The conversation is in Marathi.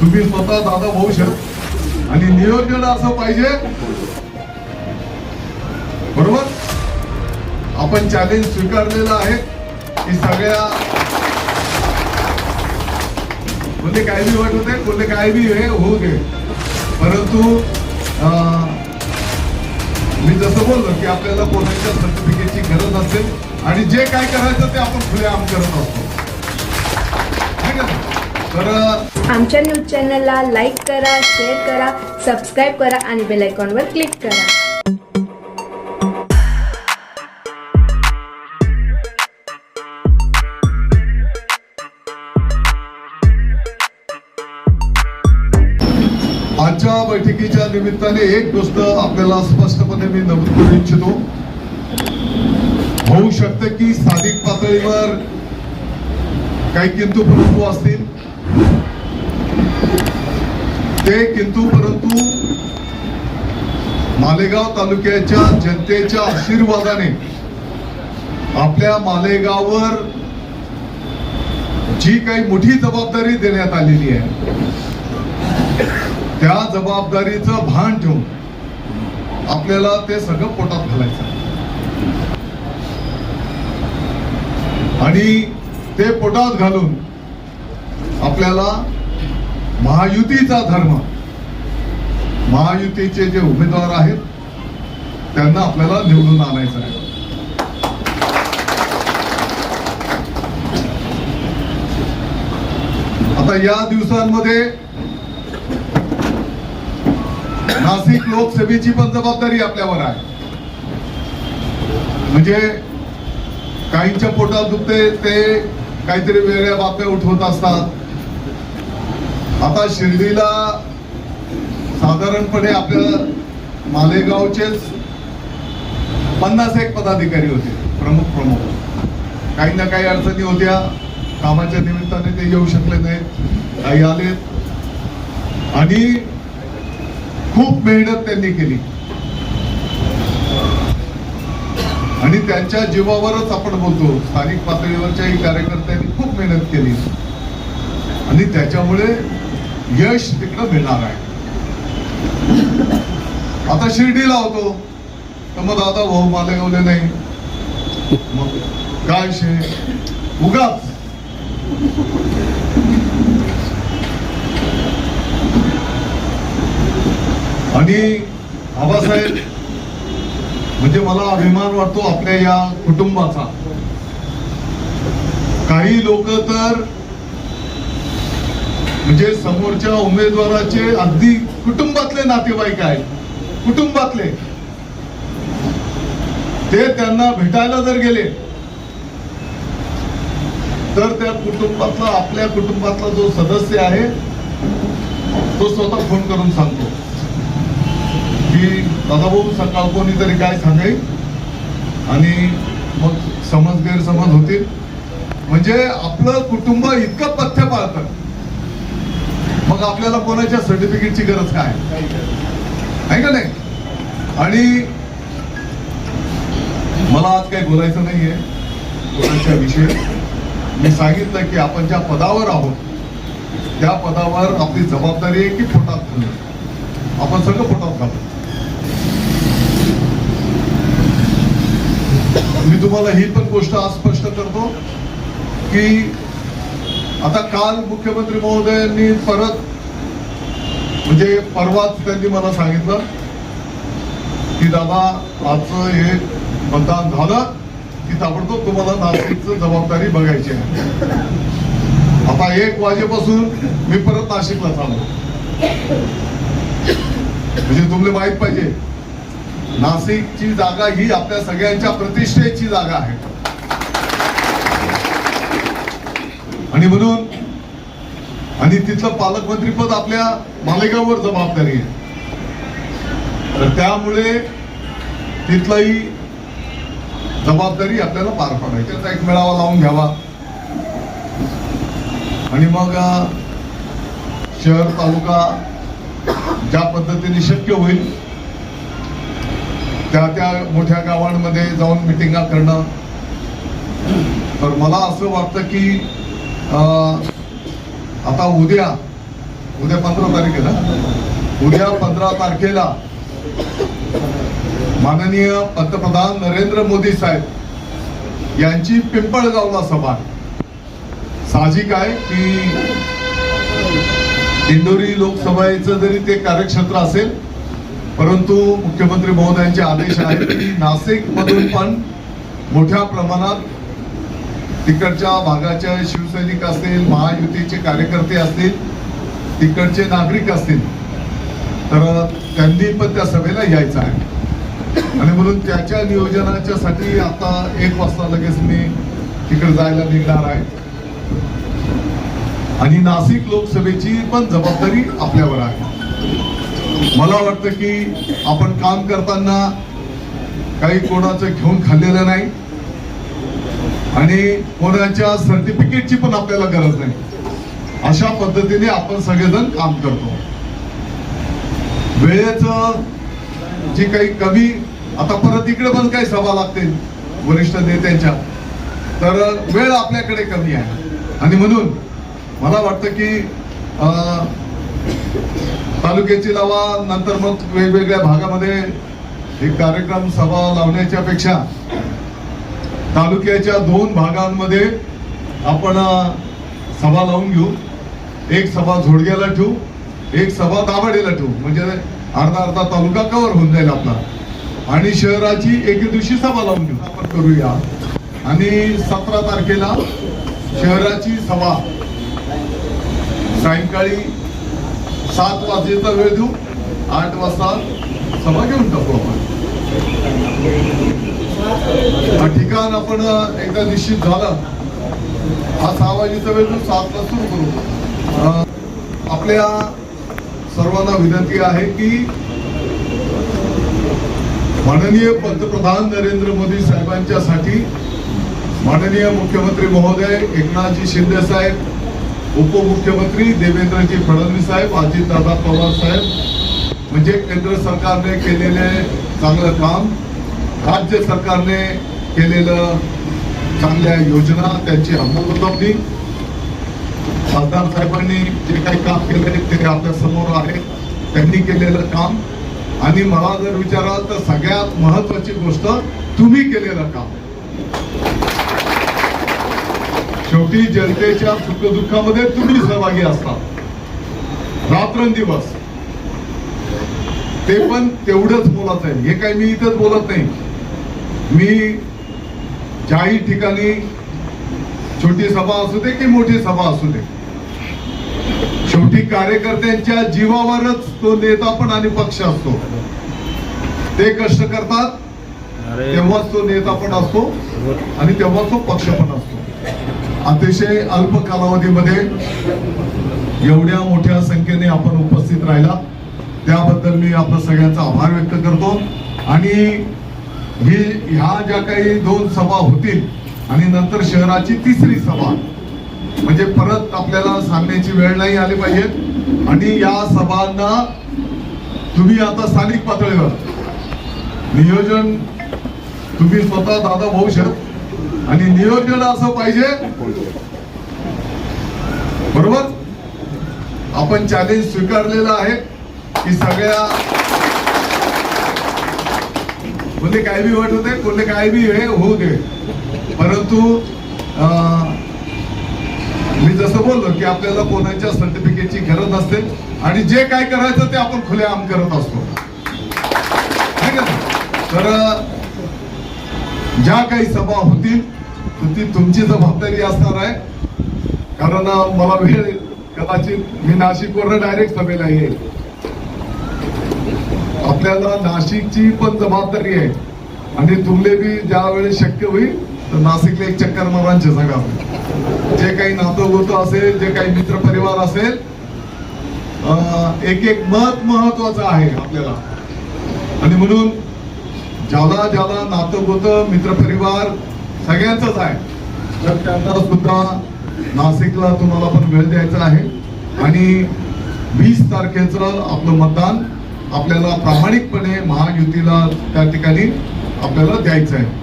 तुम्ही स्वतः दादा भाऊ शरद आणि नियोजन असं पाहिजे. बरोबर? आपण चॅलेंज स्वीकारलेलं आहे. की सगळ्या कोणते काय बी वाटत आहे कोणते काय बी हे होऊ दे. परंतु अं, मी जसं बोललो की आपल्याला कोणाच्या सर्टिफिकेटची गरज असेल आणि जे काय करायचं ते आपण खुले आम करत असतो. तर आमच्या न्यूज चॅनलला लाईक करा शेअर करा सबस्क्राईब करा आणि बेल आयकॉनवर क्लिक करा. आजच्या बैठकीच्या निमित्ताने एक गोष्ट आपल्याला स्पष्टपणे मी नमूद करू इच्छितो. होऊ शकतं की स्थानिक पातळीवर काही किंतु प्रभू असतील. ते किंतु परंतु मालेगाव तालुक्याच्या जनतेच्या आशीर्वादाने आपल्या मालेगाववर जी काही मोठी जबाबदारी देण्यात आलेली आहे त्या जबाबदारीचं भान ठेवून आपल्याला ते सगळं पोटात घालायचं आणि ते पोटात घालून आपल्याला महायुतीचा धर्म. महायुतीचे जे उमेदवार आहेत त्यांना आपल्याला निवडून आणायचं आहे. आता या दिवसांमध्ये नाशिक लोकसभेची पण जबाबदारी आपल्यावर आहे. म्हणजे काहींच्या पोटात दुखते ते काहीतरी वेगळ्या बातम्या उठवत असतात. आता शिर्डीला साधारणपणे आपल्या मालेगावचेच पन्नास एक पदाधिकारी होते प्रमुख प्रमुख. काही ना काही अडचणी होत्या. कामाच्या निमित्ताने ते येऊ शकले नाहीत. काही आलेत. आणि खूप मेहनत त्यांनी केली. आणि त्यांच्या जीवावरच आपण बोलतो स्थानिक पातळीवरच्याही कार्यकर्त्यांनी खूप मेहनत केली. आणि त्याच्यामुळे यश तिकडं मिळणार आहे. आता शिर्डीला होतो. तर मग दादा भाऊ मालेगावले नाही. मग काय शे उगाच. आणि आबासाहेब म्हणजे मला अभिमान वाटतो आपल्या या कुटुंबाचा. काही लोक तर म्हणजे समोरच्या उमेदवाराचे अगदी कुटुंबातले नातेवाईक आहेत. कुटुंबातले. ते त्यांना भेटायला जर गेले तर त्या कुटुंबातला आपल्या कुटुंबातला जो सदस्य आहे तो स्वतः फोन करून सांगतो. की दादाभाऊ सकाळ कोणीतरी काय सांगेल? आणि मग समज गैरसमज होतील. म्हणजे आपलं कुटुंब इतकं पथ्य पाळतं. मग आपल्याला कोणाच्या सर्टिफिकेटची गरज काय? आहे का नाही? आणि मला आज काही बोलायचं नाहीये. कोणाच्या विषयी? मी सांगितलं की आपण ज्या पदावर आहोत त्या पदावर आपली जबाबदारी आहे की पोटात घालणं आपण सगळं पोटात घालतो मी तुम्हाला ही पण गोष्ट आज स्पष्ट करतो की आता काल मुख्यमंत्री महोदयांनी परत म्हणजे परवाच त्यांनी मला सांगितलं की दादा आजचं हे मतदान झालं की ताबडतोब तुम्हाला नाशिकचं जबाबदारी बघायची आहे. आता एक वाजेपासून मी परत नाशिकला चाललो. म्हणजे तुम्हाला माहीत पाहिजे नाशिकची जागा ही आपल्या सगळ्यांच्या प्रतिष्ठेची जागा आहे. आणि म्हणून आणि तिथलं पालकमंत्री पद आपल्या मालेगाववर जबाबदारी आहे. तर त्यामुळे तिथलाही जबाबदारी आपल्याला पार पाडायची त्याचा एक मेळावा लावून घ्यावा. आणि मग शहर तालुका ज्या पद्धतीने शक्य होईल त्या त्या मोठ्या गावांमध्ये जाऊन मिटिंगा करणं. तर मला असं वाटतं की आता उद्या उद्या पंधरा तारीख ना उद्या पंधरा तारखेला माननीय पंतप्रधान नरेंद्र मोदी साहेब यांची पिंपळगावला सभा. साहजिक आहे की इंदोरी लोकसभेचं जरी ते कार्यक्षेत्र असेल परंतु मुख्यमंत्री महोदयांचे आदेश आहेत. की नाशिक मधून पण मोठ्या प्रमाणात तिकडच्या भागाच्या शिवसैनिक असतील महायुतीचे कार्यकर्ते असतील तिकडचे नागरिक असतील तर त्यांनी पण त्या सभेला यायचं आहे. आणि म्हणून त्याच्या नियोजनाच्या साठी आता एक वाजता लगेच मी तिकडे जायला निघणार आहे. आणि नाशिक लोकसभेची पण जबाबदारी आपल्यावर आहे. मला वाटतं की आपण काम करताना काही कोणाचं घेऊन खाल्लेलं नाही. आणि कोणाच्या सर्टिफिकेटची पण आपल्याला गरज नाही. अशा पद्धतीने आपण सगळेजण काम करतो. वेळेचं जी काही कमी आता परत इकडे पण काही सभा लागतील वरिष्ठ नेत्यांच्या. तर वेळ आपल्याकडे कमी आहे. आणि म्हणून मला वाटतं की तालुक्याची लावा नंतर मग वेगवेगळ्या भागामध्ये एक कार्यक्रम सभा लावण्याच्या पेक्षा तालुक्याच्या दोन भागांमध्ये आपण सभा लावून घेऊ. एक सभा झोडग्याला ठेवू एक सभा दाभाडेला ठेवू. म्हणजे अर्धा अर्धा तालुका कव्हर होऊन जाईल आपला. आणि शहराची एके दिवशी सभा लावून घेऊ. आपण करूया. आणि सतरा तारखेला शहराची सभा. सायंकाळी सात वाजेचा वेळ देऊ. आठ वाजता सभा घेऊन टाकू आपण हा ठिकाण आपण एकदा निश्चित झालं. हा सहा वेळ सातला सुरू करू. आपल्या सर्वांना विनंती आहे की माननीय पंतप्रधान नरेंद्र मोदी साहेबांच्या साठी माननीय मुख्यमंत्री महोदय एकनाथजी शिंदे साहेब उपमुख्यमंत्री देवेंद्रजी फडणवीस साहेब अजितदादा पवार साहेब म्हणजे केंद्र सरकारने केलेले चांगलं काम राज्य सरकारने केलेलं चांगल्या योजना त्यांची अंमलबजावणी. खासदार साहेबांनी जे काही काम केले ते आपल्यासमोर आहे. त्यांनी केलेलं काम. आणि मला जर विचाराल तर सगळ्यात महत्वाची गोष्ट तुम्ही केलेलं काम. शेवटी जनतेच्या सुखदुःखामध्ये तुम्ही सहभागी असतात रात्रंदिवस. ते पण तेवढंच बोलत आहे. हे काही मी इथंच बोलत नाही. मी ज्याही ठिकाणी छोटी सभा असू दे की मोठी सभा असू दे शेवटी कार्यकर्त्यांच्या जीवावरच तो नेता पण आणि पक्ष असतो. ते कष्ट करतात तेव्हाच तो नेता पण असतो आणि तेव्हा तो पक्ष पण असतो. अतिशय अल्प कालावधीमध्ये एवढ्या मोठ्या संख्येने आपण उपस्थित राहिला. त्याबद्दल मी आपलं सगळ्यांचा आभार व्यक्त करतो. आणि ही ह्या ज्या काही दोन सभा होतील आणि नंतर शहराची तिसरी सभा म्हणजे परत आपल्याला सांगण्याची वेळ नाही आली पाहिजे. आणि या सभांना तुम्ही आता स्थानिक पातळीवर नियोजन तुम्ही स्वतः दादा भाऊ शकत आणि नियोजन असं पाहिजे. बरोबर? आपण चॅलेंज स्वीकारलेलं आहे की सगळ्या कोणते काय बी वाट होते कोणते काय बी हे होऊ दे. परंतु मी जसं बोललो की आपल्याला कोणाच्या सर्टिफिकेटची गरज नसते आणि जे काय करायचं ते आपण खुलेआम करत असतो. तर ज्या काही सभा होतील तर ती तुमची जबाबदारी असणार आहे. कारण मला वेळ कदाचित मी नाशिकवरनं डायरेक्ट सभेला येईल. आपल्याला नाशिकची पण जबाबदारी आहे. आणि तुमले बी ज्यावेळेस शक्य होईल तर नाशिकला एक चक्कर मारांचे सगळं जे काही नातं गोतं असेल जे काही मित्र परिवार असेल अं, एक एक मत महत्वाचं आहे आपल्याला. आणि म्हणून ज्याला ज्याला नातं गोतं मित्र परिवार सगळ्यांचंच आहे तर त्यांना सुद्धा नाशिकला तुम्हाला पण वेळ द्यायचा आहे. आणि वीस तारखेचं आपलं मतदान आपल्याला प्रामाणिकपणे महायुतीला त्या ठिकाणी आपल्याला द्यायचं आहे